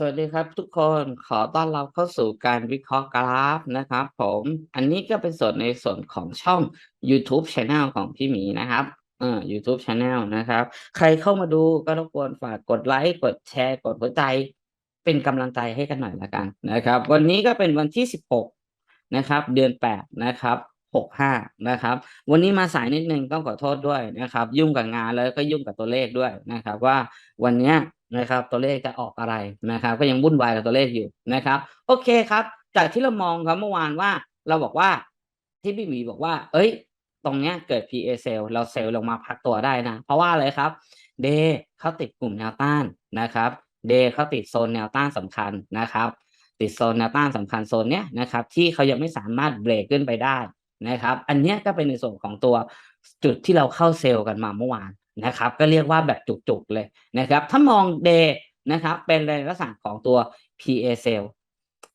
สวัสดีครับทุกคนขอต้อนรับเข้าสู่การวิเคราะห์กราฟนะครับผมอันนี้ก็เป็นส่วนในส่วนของช่อง YouTube Channel ของพี่หมีนะครับเอ่อ YouTube Channel นะครับ ใครเข้ามาดูก็รบกวนฝากกดไลค์กดแชร์ กดหัวใจ เป็นกำลังใจให้กันหน่อยละกันนะครับ วันนี้ก็เป็นวันที่ 16 นะครับ เดือน 8 นะครับ 65นะครับ วันนี้มาสายนิดนึงต้องขอโทษด้วยนะครับ ยุ่งกับงานแล้วก็ยุ่งกับตัวเลขด้วยนะครับ ว่าวันนี้นะครับตัวเลขจะออกอะไรนะครับ ก็ยังวุ่นวายกับตัวเลขอยู่นะครับ โอเคครับ จากที่เรามองครับเมื่อวานว่าเราบอกว่าที่พี่หมีบอกว่า เอ้ย ตรงเนี้ยเกิด PA sell เราเซลล์ลงมาพักตัวได้นะ เพราะว่าอะไรครับเดเขาติดกลุ่มแนวต้านนะครับเดเขาติดโซนแนวต้านสำคัญนะครับ ติดโซนแนวต้านสำคัญโซนเนี้ยนะครับที่เขายังไม่สามารถเบรกขึ้นไปได้ นะครับ อันนี้ก็เป็นในส่วนของตัวจุดที่เราเข้าเซลล์กันมาเมื่อวานนะครับ ก็เรียกว่าแบบจุกๆเลยนะครับ ถ้ามองเดนะครับ เป็นในลักษณะของตัว PA sell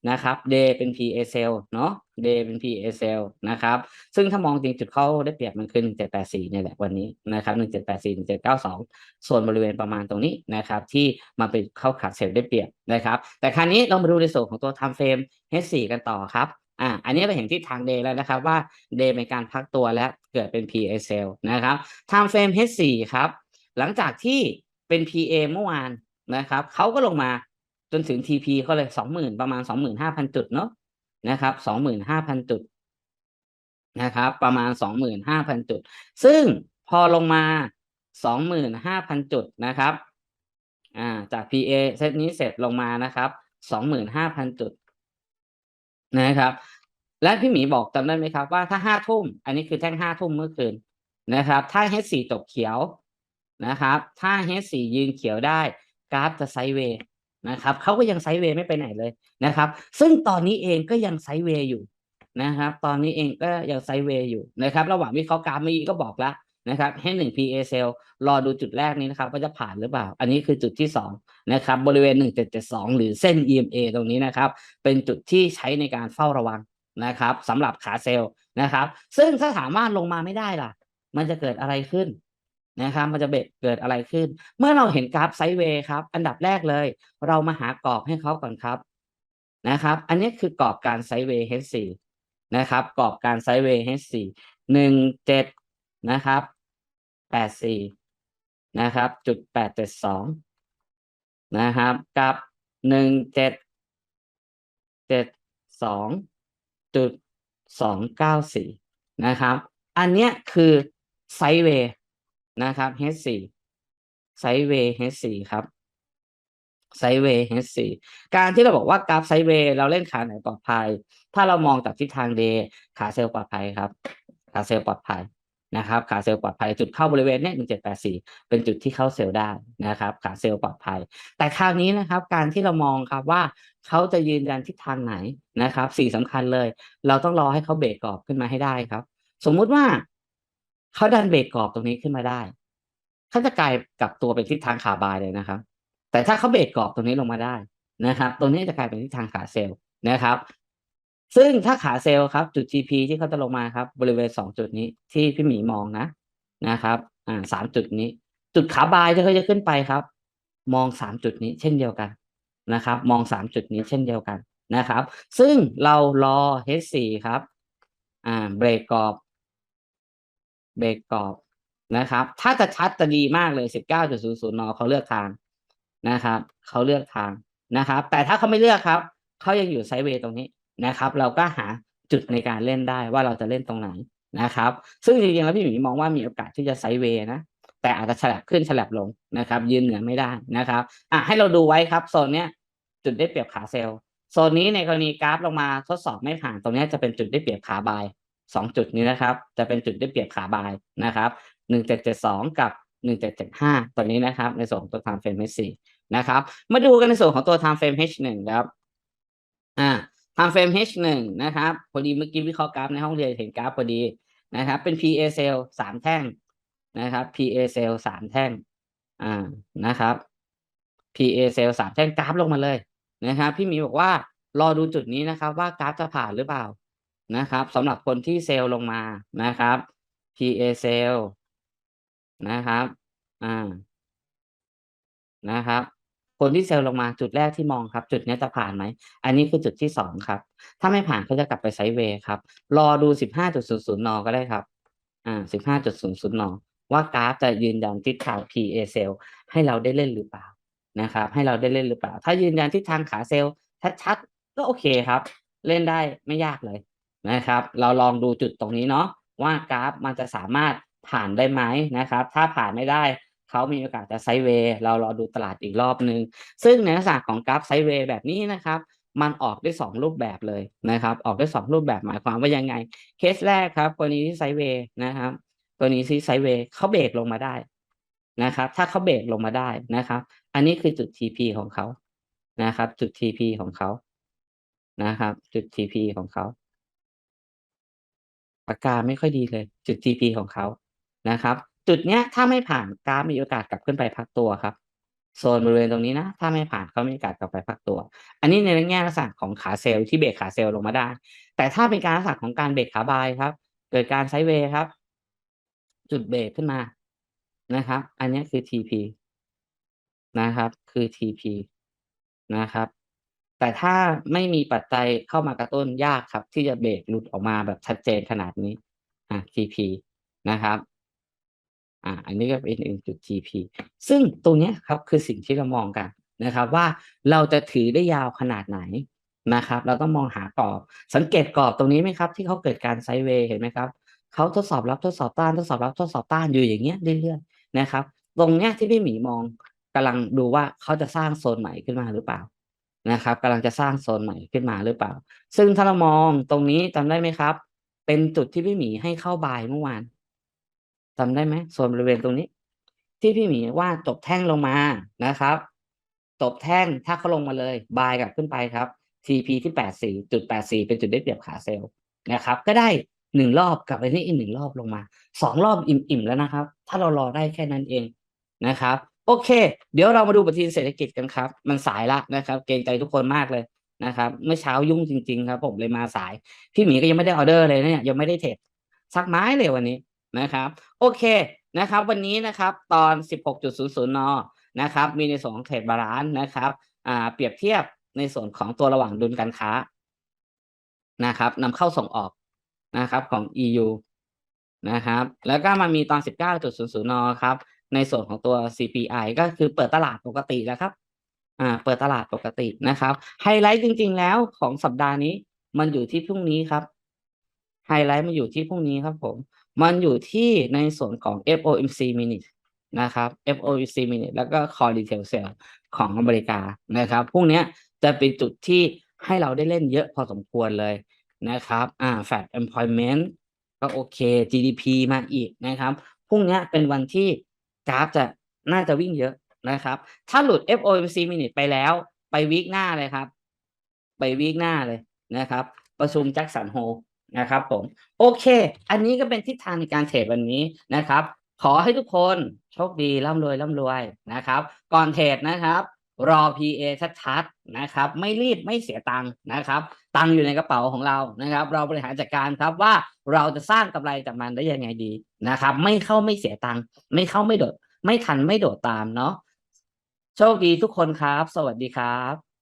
นะครับ day เป็น PA sell เนาะ day เป็น PA sell นะครับ ซึ่งถ้ามองจริงจุดเข้าได้เปรียบมันคือ1784เนี่ยแหละวันนี้นะครับ1784 1792 ส่วนบริเวณประมาณตรงนี้นะครับ ที่มาเป็นเข้าขาดเซลล์ได้เปรียบนะครับ แต่คราวนี้เรามาดูในส่วนของตัว time frame H4 กันต่อครับ อ่าอันนี้เราเห็นที่ทาง day แล้วนะครับว่า day เป็นการพักตัวและเกิดเป็น PA sell นะครับ time frame H4 ครับ หลังจากที่เป็น PA เมื่อวานนะครับเขาก็ลงมาจนถึง TP เขาเลยสองหมื่นประมาณสองหมื่นห้าพันจุดเนาะนะครับสองหมื่นห้าพันจุดนะครับ ประมาณสองหมื่นห้าพันจุด ซึ่งพอลงมาสองหมื่นห้าพันจุดนะครับอ่าจาก PA เซตนี้เสร็จลงมานะครับสองหมื่นห้าพันจุดนะครับ และพี่หมีบอกจำได้ไหมครับว่าถ้าห้าทุ่ม อันนี้คือแท่งห้าทุ่มเมื่อคืนนะครับ ถ้า H4 ตกเขียวนะครับ ถ้า H4 ยืนเขียวได้กราฟจะไซด์เวย์นะครับเขาก็ยังไซด์เวย์ไม่ไปไหนเลยนะครับ ซึ่งตอนนี้เองก็ยังไซด์เวย์อยู่นะครับ ตอนนี้เองก็ยังไซด์เวย์อยู่นะครับ ระหว่างวิเคราะห์กราฟเมื่อกี้ก็บอกแล้วนะครับให้หนึ่ง PA cell รอดูจุดแรกนี้นะครับว่าจะผ่านหรือเปล่า อันนี้คือจุดที่สองนะครับ บริเวณ 1772 หรือเส้น EMA ตรงนี้นะครับ เป็นจุดที่ใช้ในการเฝ้าระวัง นะครับสำหรับขาเซลล์นะครับ ซึ่งถ้าถามว่าลงมาไม่ได้ล่ะ มันจะเกิดอะไรขึ้นนะครับ มันจะเบรกเกิดอะไรขึ้น เมื่อเราเห็นกราฟไซด์เวย์ครับ อันดับแรกเลย เรามาหากรอบให้เขาก่อนครับนะครับ อันนี้คือกรอบการไซด์เวย์ H4 นะครับกรอบการไซด์เวย์ H4 หนึ่งเจ็ดนะครับแปดสี่นะครับจุดแปดเจ็ดสองนะครับ กับหนึ่งเจ็ดเจ็ดสอง จุดสองเก้าสี่นะครับ อันเนี้ยคือไซเวย์นะครับ H4 ไซเวย์ H4 ครับไซเวย์ H4 การที่เราบอกว่ากราฟไซเวย์เราเล่นขาไหนปลอดภัย ถ้าเรามองจากทิศทางเดขาเซลล์ปลอดภัยครับ ขาเซลล์ปลอดภัย นะครับขาเซลล์ปลอดภัยจุดเข้าบริเวณเนี้ย1784เป็นจุดที่เข้าเซลล์ได้นะครับขาเซลล์ปลอดภัย แต่คราวนี้นะครับการที่เรามองครับว่าเขาจะยืนยันทิศทางไหนนะครับสิ่งสำคัญเลย เราต้องรอให้เขาเบรกกรอบขึ้นมาให้ได้ครับ สมมุติว่าเขาดันเบรกกรอบตรงนี้ขึ้นมาได้เขาจะกลายกลับตัวเป็นทิศทางขาบายเลยนะครับ แต่ถ้าเขาเบรกกรอบตรงนี้ลงมาได้นะครับ ตรงนี้จะกลายเป็นทิศทางขาเซลล์นะครับ ซึ่งถ้าขาเซลล์ครับ จุด GP ที่เขาจะลงมาครับ บริเวณสองจุดนี้ที่พี่หมีมองนะนะครับ อ่าสามจุดนี้ จุดขาบายที่เขาจะขึ้นไปครับ มองสามจุดนี้เช่นเดียวกันนะครับ มองสามจุดนี้เช่นเดียวกันนะครับ ซึ่งเรารอ H4 ครับ อ่า เบรกกรอบ เบรกกรอบนะครับ ถ้าจะชัดจะดีมากเลย19.00นเขาเลือกทางนะครับ เขาเลือกทางนะครับ แต่ถ้าเขาไม่เลือกครับ เขายังอยู่ไซด์เวย์ตรงนี้ นะครับ เราก็หาจุดในการเล่นได้ว่าเราจะเล่นตรงไหนนะครับ ซึ่งจริงๆแล้วพี่หมีมองว่ามีโอกาสที่จะไซด์เวย์นะแต่อาจจะฉลับขึ้นฉลับลงนะครับ ยืนเหนือไม่ได้นะครับอะให้เราดูไว้ครับโซนเนี้ยจุดได้เปรียบขาเซลล์โซนนี้ในกรณีกราฟลงมาทดสอบไม่ผ่านตรงนี้จะเป็นจุดได้เปรียบขาบายสองจุดนี้นะครับ จะเป็นจุดได้เปรียบขาบายนะครับหนึ่งเจ็ดเจ็ดสองกับหนึ่งเจ็ดเจ็ดห้าตัวนี้นะครับ ในส่วนของตัว time frame H4 นะครับ มาดูกันในส่วนของตัว time frame H1 ครับอ่า time frame H1 นะครับ พอดีเมื่อกี้วิเคราะห์กราฟในห้องเรียนเห็นกราฟพอดีนะครับ เป็น PA cell สามแท่งนะครับ PA cell สามแท่ง อ่านะครับ PA cell สามแท่งกราฟลงมาเลยนะครับ พี่หมีบอกว่ารอดูจุดนี้นะครับ ว่ากราฟจะผ่านหรือเปล่านะครับสำหรับคนที่เซลล์ลงมานะครับ PA cell นะครับ อ่านะครับ คนที่เซลล์ลงมาจุดแรกที่มองครับ จุดนี้จะผ่านไหม อันนี้คือจุดที่สองครับ ถ้าไม่ผ่านก็จะกลับไปไซด์เวย์ครับ รอดู15.00นก็ได้ครับอ่า15.00นว่ากราฟจะยืนยันทิศทาง PA Cell ให้เราได้เล่นหรือเปล่านะครับ ให้เราได้เล่นหรือเปล่า ถ้ายืนยันทิศทางขาเซลล์ชัดๆก็โอเคครับ เล่นได้ไม่ยากเลยนะครับ เราลองดูจุดตรงนี้เนาะว่ากราฟมันจะสามารถผ่านได้ไหมนะครับ ถ้าผ่านไม่ได้ เขามีโอกาสจะไซด์เวย์เรารอดูตลาดอีกรอบหนึ่งซึ่งในลักษณะของกราฟไซด์เวย์แบบนี้นะครับ มันออกได้สองรูปแบบเลยนะครับ ออกได้สองรูปแบบหมายความว่ายังไง เคสแรกครับกรณีที่ไซด์เวย์นะครับกรณีที่ไซด์เวย์เขาเบรกลงมาได้นะครับ ถ้าเขาเบรกลงมาได้นะครับ อันนี้คือจุด TP ของเขานะครับ จุด TP ของเขานะครับ จุด TP ของเขาปากกาไม่ค่อยดีเลย จุด TP ของเขานะครับ จุดเนี้ยถ้าไม่ผ่านกราฟมีโอกาสกลับขึ้นไปพักตัวครับโซนบริเวณตรงนี้นะถ้าไม่ผ่านเขามีโอกาสกลับไปพักตัว อันนี้ในแง่ลักษณะของขาเซลล์ที่เบรกขาเซลล์ลงมาได้ แต่ถ้าเป็นการลักษณะของการเบรกขาบายครับ เกิดการไซด์เวย์ครับ จุดเบรกขึ้นมานะครับ อันนี้คือ TP นะครับ คือ TP นะครับ แต่ถ้าไม่มีปัจจัยเข้ามากระตุ้นยากครับ ที่จะเบรกหลุดออกมาแบบชัดเจนขนาดนี้อ่า TP นะครับ อ่าอันนี้ก็เป็นอีกจุด TP ซึ่งตรงนี้ครับคือสิ่งที่เรามองกันนะครับ ว่าเราจะถือได้ยาวขนาดไหนนะครับ เราต้องมองหากรอบ สังเกตกรอบตรงนี้ไหมครับ ที่เขาเกิดการไซด์เวย์เห็นไหมครับเขาทดสอบรับทดสอบต้านทดสอบรับทดสอบต้านอยู่อย่างเงี้ยเรื่อยๆนะครับ ตรงเนี้ยที่พี่หมีมองกำลังดูว่าเขาจะสร้างโซนใหม่ขึ้นมาหรือเปล่านะครับกำลังจะสร้างโซนใหม่ขึ้นมาหรือเปล่า ซึ่งถ้าเรามองตรงนี้จำได้ไหมครับ เป็นจุดที่พี่หมีให้เข้าบายเมื่อวาน จำได้ไหมโซนบริเวณตรงนี้ ที่พี่หมีว่าจบแท่งลงมานะครับจบแท่งถ้าเขาลงมาเลยบายกลับขึ้นไปครับ TP ที่84จุด84เป็นจุดได้เปรียบขาเซลล์นะครับ ก็ได้หนึ่งรอบกลับไปนี่อีกหนึ่งรอบลงมาสองรอบอิ่มๆแล้วนะครับ ถ้าเรารอได้แค่นั้นเองนะครับ โอเค เดี๋ยวเรามาดูปฏิทินเศรษฐกิจกันครับ มันสายละนะครับ เกรงใจทุกคนมากเลยนะครับเมื่อเช้ายุ่งจริง ๆ ครับ ผมเลยมาสาย พี่หมีก็ยังไม่ได้ออเดอร์เลยเนี่ยยังไม่ได้เทรดสักไม้เลยวันนี้ นะครับ โอเคนะครับ วันนี้นะครับตอน 16.00 น นะครับ มีในส่วนของเทรดบาลานซ์นะครับอ่าเปรียบเทียบในส่วนของตัวระหว่างดุลการค้านะครับนำเข้าส่งออกนะครับของ EU นะครับ แล้วก็มามีตอน 19.00 น ครับ ในส่วนของตัว CPI ก็คือเปิดตลาดปกติแล้วครับอ่าเปิดตลาดปกตินะครับ ไฮไลท์จริง ๆ แล้วของสัปดาห์นี้ มันอยู่ที่พรุ่งนี้ครับ ไฮไลท์มันอยู่ที่พรุ่งนี้ครับผม มันอยู่ที่ในส่วนของ FOMC minute นะครับ FOMC minute แล้วก็ Core Retail sale ของอเมริกานะครับพวกเนี้จะเป็นจุดที่ให้เราได้เล่นเยอะพอสมควรเลยนะครับอ่า Fed Employment ก็โอเค GDP มาอีกนะครับพรุ่งนี้เป็นวันที่กราฟจะน่าจะวิ่งเยอะนะครับ ถ้าหลุด FOMC minute ไปแล้วไปวีคหน้าเลยครับ ไปวีคหน้าเลยนะครับ ประชุมแจ็คสันโฮ นะครับผมโอเค อันนี้ก็เป็นทิศทางในการเทรดวันนี้นะครับ ขอให้ทุกคนโชคดีร่ำรวยร่ำรวยนะครับ ก่อนเทรดนะครับ รอ PA ชัดๆนะครับ ไม่รีบไม่เสียตังค์นะครับ ตังค์อยู่ในกระเป๋าของเรานะครับ เราบริหารจัดการครับว่าเราจะสร้างกำไรจากมันได้ยังไงดีนะครับ ไม่เข้าไม่เสียตังค์ไม่เข้าไม่โดด ไม่ทันไม่โดดตามเนาะโชคดีทุกคนครับ สวัสดีครับ